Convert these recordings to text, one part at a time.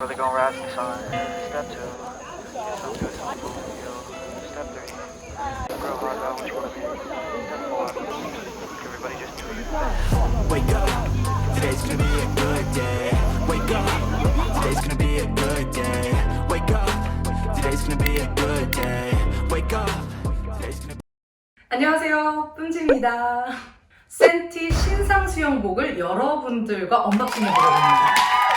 Really gonna ride the sun. Step two. Get some good some food for you. Step three. Grow hard about what you wanna be. Step four. Everybody just do your best. Wake up, today's gonna be a good day. Wake up, today's gonna be a good day. Wake up, today's gonna be a good day. Wake up, today's gonna 안녕하세요. 뿜지입니다. 센티 신상 수영복을 여러분들과 언박싱해 보려고 합니다.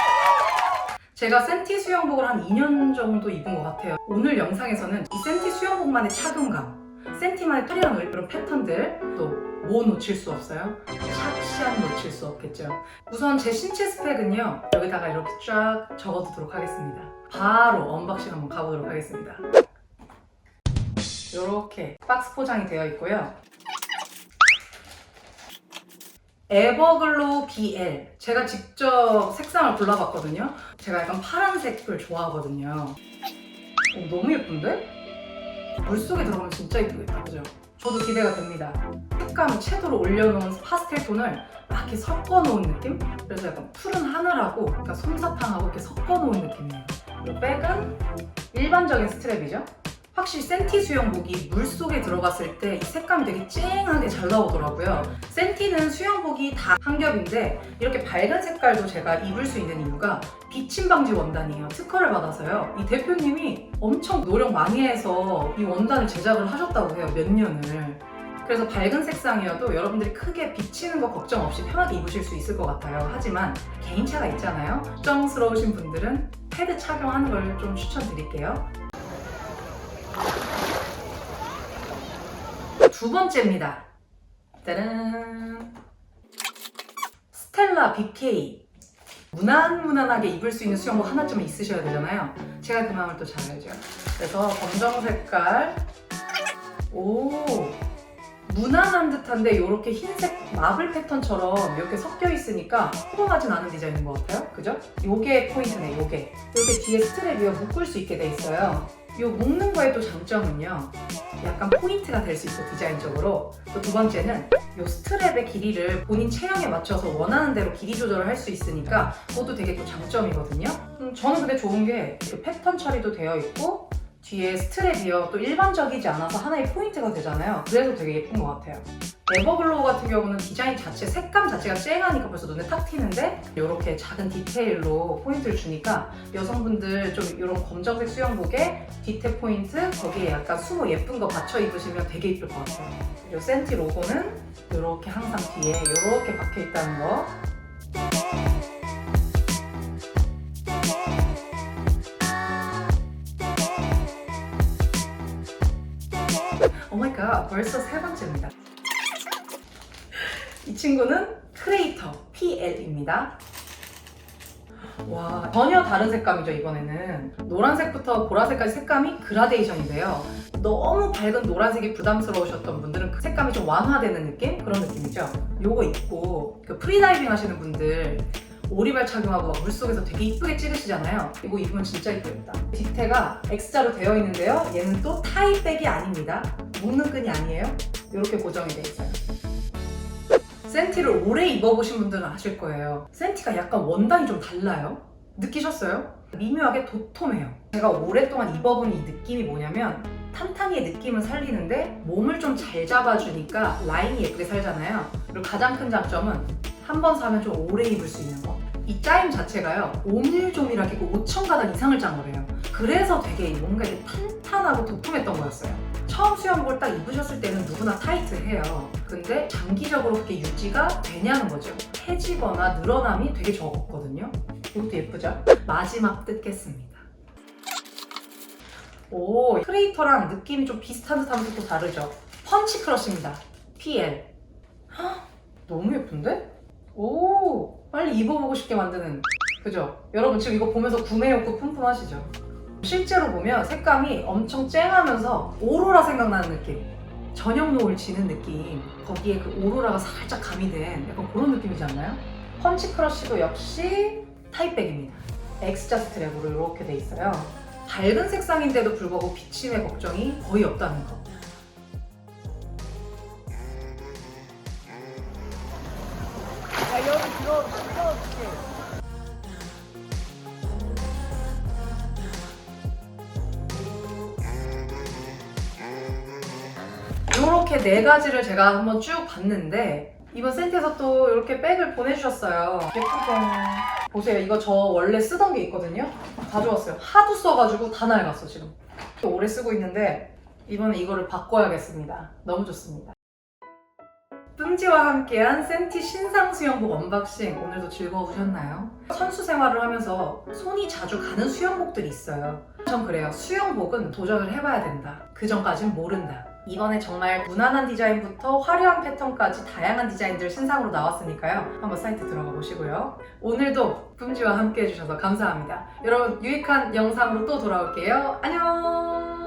제가 센티 수영복을 한 2년 정도 입은 것 같아요. 오늘 영상에서는 이 센티 수영복만의 착용감, 센티만의 털이랑 이런 패턴들, 또 뭐 놓칠 수 없어요? 샥시한 놓칠 수 없겠죠. 우선 제 신체 스펙은요, 여기다가 이렇게 쫙 적어두도록 하겠습니다. 바로 언박싱 한번 가보도록 하겠습니다. 이렇게 박스 포장이 되어 있고요. 에버글로우 BL 제가 직접 색상을 골라봤거든요. 제가 약간 파란색을 좋아하거든요. 오, 너무 예쁜데? 물속에 들어가면 진짜 예쁘겠다, 그죠? 저도 기대가 됩니다. 색감을 채도로 올려놓은 파스텔 톤을 막 이렇게 섞어놓은 느낌? 그래서 약간 푸른 하늘하고 그러니까 솜사탕하고 이렇게 섞어놓은 느낌이에요. 이 백은 일반적인 스트랩이죠. 확실히 센티 수영복이 물속에 들어갔을 때이 색감이 되게 쨍하게 잘 나오더라고요. 센티는 수영복이 다 한 겹인데 이렇게 밝은 색깔도 제가 입을 수 있는 이유가 비침 방지 원단이에요. 특허를 받아서요. 이 대표님이 엄청 노력 많이 해서 이 원단을 제작을 하셨다고 해요. 몇 년을. 그래서 밝은 색상이어도 여러분들이 크게 비치는 거 걱정 없이 편하게 입으실 수 있을 것 같아요. 하지만 개인차가 있잖아요. 걱정스러우신 분들은 패드 착용하는 걸 좀 추천드릴게요. 두 번째입니다. 짜란. 스텔라 BK. 무난무난하게 입을 수 있는 수영복 하나쯤은 있으셔야 되잖아요. 제가 그 마음을 또 잘 알죠. 그래서 검정 색깔. 오. 무난한 듯한데 이렇게 흰색 마블 패턴처럼 이렇게 섞여 있으니까 평범하진 않은 디자인인 것 같아요. 그죠? 요게 포인트네, 요게. 이렇게 뒤에 스트랩이요 묶을 수 있게 돼 있어요. 요 묶는 거의 또 장점은요. 약간 포인트가 될 수 있고 디자인적으로 또 두 번째는 요 스트랩의 길이를 본인 체형에 맞춰서 원하는 대로 길이 조절을 할 수 있으니까 그것도 되게 또 장점이거든요. 음, 저는 근데 좋은 게그 패턴 처리도 되어 있고 뒤에 스트랩이요 또 일반적이지 않아서 하나의 포인트가 되잖아요. 그래서 되게 예쁜 것 같아요. 에버글로우 같은 경우는 디자인 자체, 색감 자체가 쨍하니까 벌써 눈에 탁 튀는데 이렇게 작은 디테일로 포인트를 주니까 여성분들 좀 이런 검정색 수영복에 디테일 포인트 거기에 약간 수모 예쁜 거 받쳐 입으시면 되게 예쁠 것 같아요. 이 센티 로고는 이렇게 항상 뒤에 이렇게 박혀 있다는 거. 오마이갓 벌써 세 번째입니다. 이 친구는 크레이터 PL입니다. 와 전혀 다른 색감이죠 이번에는. 노란색부터 보라색까지 색감이 그라데이션이 돼요. 너무 밝은 노란색이 부담스러우셨던 분들은 그 색감이 좀 완화되는 느낌? 그런 느낌이죠? 요거 입고 그 프리다이빙 하시는 분들 오리발 착용하고 막 물속에서 되게 이쁘게 찍으시잖아요. 이거 입으면 진짜 이쁘겠다. 뒤태가 X자로 되어 있는데요. 얘는 또 타이백이 아닙니다 묶는 끈이 아니에요 이렇게 고정이 돼 있어요 센티를 오래 입어보신 분들은 아실 거예요. 센티가 약간 원단이 좀 달라요. 느끼셨어요? 미묘하게 도톰해요. 제가 오랫동안 입어본 이 느낌이 뭐냐면 탄탄이의 느낌은 살리는데 몸을 좀 잘 잡아주니까 라인이 예쁘게 살잖아요. 그리고 가장 큰 장점은 한 번 사면 좀 오래 입을 수 있는 거. 이 짜임 자체가요 오밀조밀하게 5천 가닥 이상을 짠 거래요. 그래서 되게 뭔가 이렇게 탄탄하고 도톰했던 거였어요. 처음 수영복을 딱 입으셨을 때는 누구나 타이트해요. 근데 장기적으로 그렇게 유지가 되냐는 거죠. 해지거나 늘어남이 되게 적었거든요. 이것도 예쁘죠? 마지막 뜯겠습니다. 오, 크리에이터랑 느낌이 좀 비슷한 듯 하면서 또 다르죠? 펀치 크러쉬입니다. PL. 헉, 너무 예쁜데? 오, 빨리 입어보고 싶게 만드는. 그죠? 여러분 지금 이거 보면서 구매 욕구 뿜뿜 하시죠? 실제로 보면 색감이 엄청 쨍하면서 오로라 생각나는 느낌. 저녁 노을 지는 느낌. 거기에 그 오로라가 살짝 가미된 약간 그런 느낌이지 않나요? 펀치 크러쉬도 역시 타입백입니다. X자 스트랩으로 이렇게 돼 있어요. 밝은 색상인데도 불구하고 비침의 걱정이 거의 없다는 거. 이렇게 네 가지를 제가 한번 쭉 봤는데 이번 센트에서 또 이렇게 백을 보내주셨어요. 예쁘다. 보세요. 이거 저 원래 쓰던 게 있거든요. 가져왔어요. 하도 써가지고 다 낡았어 지금. 오래 쓰고 있는데 이번에 이거를 바꿔야겠습니다. 너무 좋습니다. 뚱지와 함께한 센티 신상 수영복 언박싱 오늘도 즐거우셨나요? 선수 생활을 하면서 손이 자주 가는 수영복들이 있어요. 전 그래요. 수영복은 도전을 해봐야 된다. 그 전까진 모른다. 이번에 정말 무난한 디자인부터 화려한 패턴까지 다양한 디자인들 신상으로 나왔으니까요. 한번 사이트 들어가 보시고요. 오늘도 뿜지와 함께 해주셔서 감사합니다. 여러분 유익한 영상으로 또 돌아올게요. 안녕!